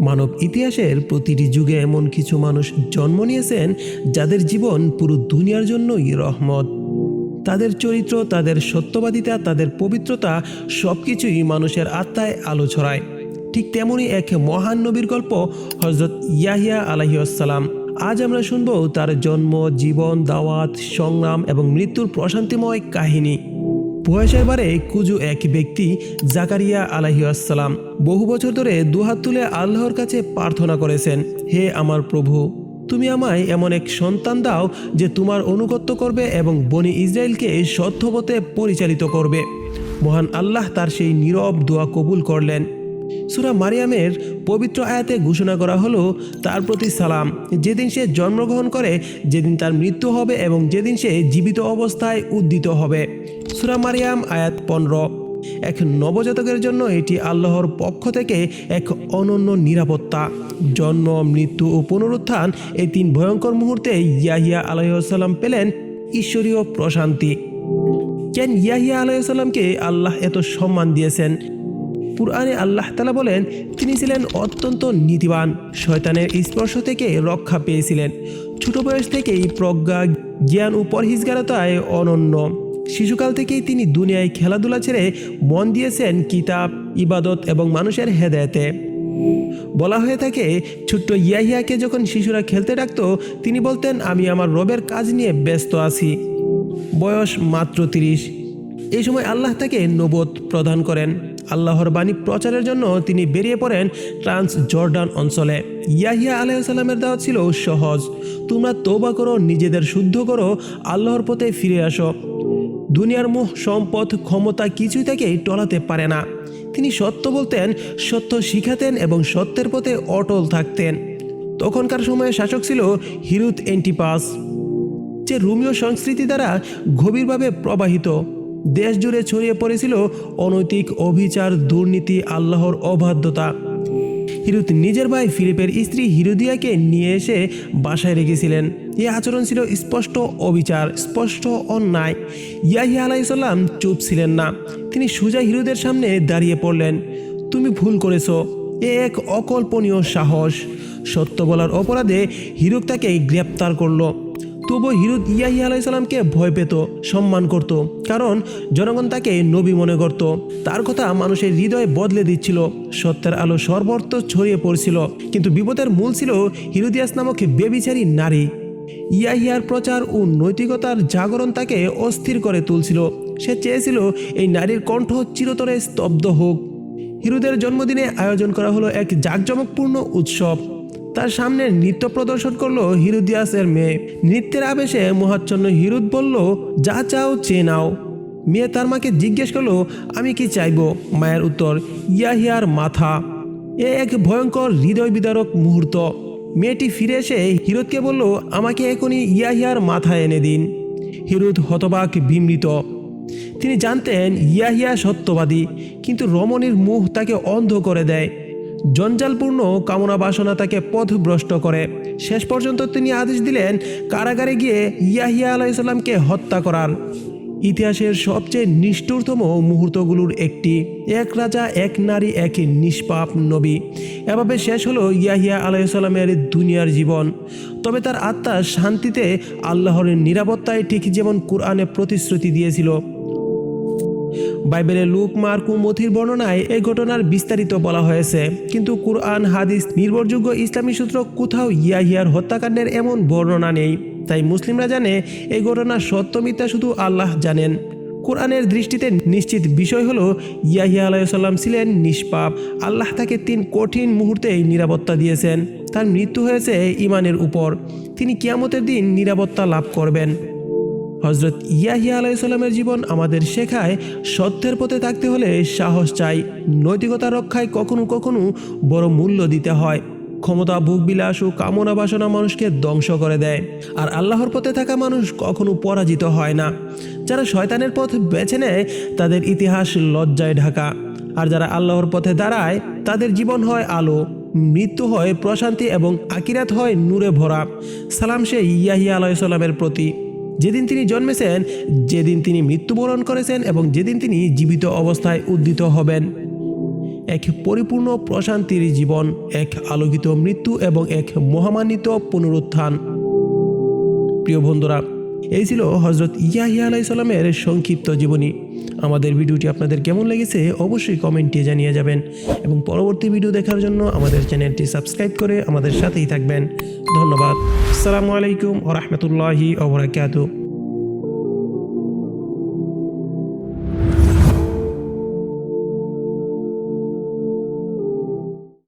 মানব ইতিহাসের প্রতিটি যুগে এমন কিছু মানুষ জন্ম নিয়েছেন যাদের জীবন পুরো দুনিয়ার জন্যই রহমত। তাদের চরিত্র, তাদের সত্যবাদিতা, তাদের পবিত্রতা সব কিছুই মানুষের আত্মায় আলো ছড়ায়। ঠিক তেমনই এক মহান নবীর গল্প হজরত ইয়াহিয়া আলাহিসাল্লাম আজ আমরা শুনব তার জন্ম, জীবন, দাওয়াত, সংগ্রাম এবং মৃত্যুর প্রশান্তিময় কাহিনী। বয়সের বারে কুজু এক ব্যক্তি জাকারিয়া আলাহিসাল্লাম বহু বছর ধরে দুহাত তুলে আল্লাহর কাছে প্রার্থনা করেছেন, হে আমার প্রভু, তুমি আমায় এমন এক সন্তান দাও যে তোমার অনুগত্য করবে এবং বনি ইসরায়েলকে সত্যপথে পরিচালিত করবে। মহান আল্লাহ তার সেই নীরব দোয়া কবুল করলেন। সুরা মারিয়ামের পবিত্র আয়াতে ঘোষণা করা হলো, তার প্রতি সালাম। যেদিন সে জন্মগ্রহণ করে, যেদিন তার মৃত্যু হবে এবং যেদিন সে জীবিত অবস্থায় উদ্দিত হবে। সুরা মারিয়াম আয়াত পনেরো। এক নবজাতকের জন্য এটি আল্লাহর পক্ষ থেকে এক অনন্য নিরাপত্তা। জন্ম, মৃত্যু ও পুনরুত্থান এই তিন ভয়ঙ্কর মুহূর্তে ইয়াহিয়া আলাইসাল্লাম পেলেন ঈশ্বরীয় প্রশান্তি। কেন ইয়াহিয়া আলাইসাল্লামকে আল্লাহ এত সম্মান দিয়েছেন? পুরআনে আল্লাহ তালা বলেন, তিনি ছিলেন অত্যন্ত নীতিবান, শয়তানের স্পর্শ থেকে রক্ষা পেয়েছিলেন। ছোট বয়স থেকেই প্রজ্ঞা, জ্ঞান ও পরহিজগারতায় অনন্য। শিশুকাল থেকেই তিনি দুনিয়ায় খেলাধুলা ছেড়ে মন দিয়েছেন কিতাব, ইবাদত এবং মানুষের হেদায়েতে। বলা হয়ে থাকে, ছোট্ট ইয়াহিয়াকে যখন শিশুরা খেলতে ডাকতো, তিনি বলতেন, আমি আমার রবের কাজ নিয়ে ব্যস্ত আছি। বয়স মাত্র তিরিশ। এই সময় আল্লাহ তাকে নবদ প্রদান করেন। আল্লাহর বাণী প্রচারের জন্য তিনি বেরিয়ে পড়েন ট্রান্স জর্ডান অঞ্চলে। ইয়াহিয়া আলাইসাল্লামের দেওয়া ছিল সহজ। তোমরা তোবা করো, নিজেদের শুদ্ধ করো, আল্লাহর পথে ফিরে আসো। দুনিয়ার মুখ সম্পদ, ক্ষমতা কিছুই তাকে টলাতে পারে না। তিনি সত্য বলতেন, সত্য শিখাতেন এবং সত্যের পথে অটল থাকতেন। তখনকার সময়ে শাসক ছিল হিরুত এন্টিপাস, যে রোমীয় সংস্কৃতি দ্বারা গভীরভাবে প্রবাহিত। দেশ জুড়ে ছড়িয়ে পড়েছিল অনৈতিক অভিচার দুর্নীতি, আল্লাহর অবাধ্যতা। হিরুত নিজের ভাই ফিলিপের স্ত্রী হিরুদিয়াকে নিয়ে এসে বাসায় রেখেছিলেন। এই আচরণ ছিল স্পষ্ট অবিচার, স্পষ্ট অন্যায়। ইয়াহিয়া আলাইসাল্লাম চুপ ছিলেন না। তিনি সুজা হিরুদের সামনে দাঁড়িয়ে পড়লেন। তুমি ভুল করেছ। এ এক অকল্পনীয় সাহস। সত্য বলার অপরাধে হিরুক তাকে গ্রেপ্তার করল। তবু হিরুদ ইয়াহি আলাইসাল্লামকে ভয় পেত, সম্মান করত, কারণ জনগণ তাকে নবী মনে করত। তার কথা মানুষের হৃদয়ে বদলে দিচ্ছিল। সত্যের আলো সর্বত্র ছড়িয়ে পড়ছিল। কিন্তু বিপদের মূল ছিল হিরুদিয়াস নামক বেবিচারী নারী। ইয়াহিয়ার প্রচার ও নৈতিকতার জাগরণ তাকে অস্থির করে তুলছিল। সে চেয়েছিল এই নারীর কণ্ঠ চিরতরে স্তব্ধ হোক। হিরুদের জন্মদিনে আয়োজন করা হলো এক জাঁকজমকপূর্ণ উৎসব। তার সামনে নৃত্য প্রদর্শন করল হিরুদিয়াসের মেয়ে। নৃত্যের আবেশে মোহাচ্ছন্ন হিরুদ বলল, যা চাও, চেয়ে নাও। মেয়ে তার মাকে জিজ্ঞেস করল, আমি কি চাইব? মায়ের উত্তর, ইয়াহিয়ার মাথা। এ এক ভয়ঙ্কর হৃদয় বিদারক মুহূর্ত। মেয়েটি ফিরে এসে হিরুদকে বলল, আমাকে এখনই ইয়াহিয়ার মাথা এনে দিন। হিরোদ হতবাক বিমৃত। তিনি জানতেন ইয়াহিয়া সত্যবাদী, কিন্তু রমণীর মুখ তাকে অন্ধ করে দেয়। জঞ্জালপূর্ণ কামনা বাসনা তাকে পথভ্রষ্ট করে। শেষ পর্যন্ত তিনি আদেশ দিলেন, কারাগারে গিয়ে ইয়াহিয়া আলাইসাল্লামকে হত্যা করার। ইতিহাসের সবচেয়ে নিষ্ঠুরতম মুহূর্তগুলোর একটি, এক রাজা, এক নারী, এক নিষ্পাপ নবী। এভাবে শেষ হলো ইয়াহিয়া আলাইসাল্লামের দুনিয়ার জীবন। তবে তার আত্মা শান্তিতে আল্লাহর নিরাপত্তায় ঠিক যেমন কোরআনে প্রতিশ্রুতি দিয়েছিল। বাইবেলে লুক, মার্কু মথির বর্ণনায় এই ঘটনার বিস্তারিত বলা হয়েছে। কিন্তু কুরআন, হাদিস, নির্ভরযোগ্য ইসলামী সূত্র কোথাও ইয়াহিয়ার হত্যাকাণ্ডের এমন বর্ণনা নেই। তাই মুসলিমরা জানে এই ঘটনার সত্য মিথ্যা শুধু আল্লাহ জানেন। কোরআনের দৃষ্টিতে নিশ্চিত বিষয় হলো, ইয়াহিয়া আলাইসাল্লাম ছিলেন নিষ্পাপ। আল্লাহ তাকে তিন কঠিন মুহূর্তেই নিরাপত্তা দিয়েছেন। তার মৃত্যু হয়েছে ইমানের উপর। তিনি কিয়ামতের দিন নিরাপত্তা লাভ করবেন। হজরত ইয়াহিয়া আলাইসাল্লামের জীবন আমাদের শেখায়, সত্যের পথে থাকতে হলে সাহস চাই। নৈতিকতা রক্ষায় কখনো কখনো বড় মূল্য দিতে হয়। ক্ষমতা ভোগবিলাস ও কামনা বাসনা মানুষকে ধ্বংস করে দেয়। আর আল্লাহর পথে থাকা মানুষ কখনো পরাজিত হয় না। যারা শয়তানের পথ বেছে নেয়, তাদের ইতিহাস লজ্জায় ঢাকা। আর যারা আল্লাহর পথে দাঁড়ায়, তাদের জীবন হয় আলো, মৃত্যু হয় প্রশান্তি এবং আকিরাত হয় নূরে ভরা। সালাম সে ইয়াহিয়া আলাইসাল্লামের প্রতি। যেদিন তিনি জন্মেছেন, যেদিন তিনি মৃত্যুবরণ করেছেন এবং যেদিন তিনি জীবিত অবস্থায় উদ্দিত হবেন। এক পরিপূর্ণ প্রশান্তির জীবন, এক আলোকিত মৃত্যু এবং এক মহামান্বিত পুনরুত্থান। প্রিয় বন্ধুরা, এই ছিল হজরত ইয়াহিয়া আলাইসাল্লামের সংক্ষিপ্ত জীবনী। আমাদের ভিডিওটি আপনাদের কেমন লেগেছে অবশ্যই কমেন্টে জানিয়ে যাবেন এবং পরবর্তী ভিডিও দেখার জন্য আমাদের চ্যানেলটি সাবস্ক্রাইব করে আমাদের সাথেই থাকবেন। ধন্যবাদ। আসসালামু আলাইকুম ও রহমতুল্লাহি ওবরাকাতু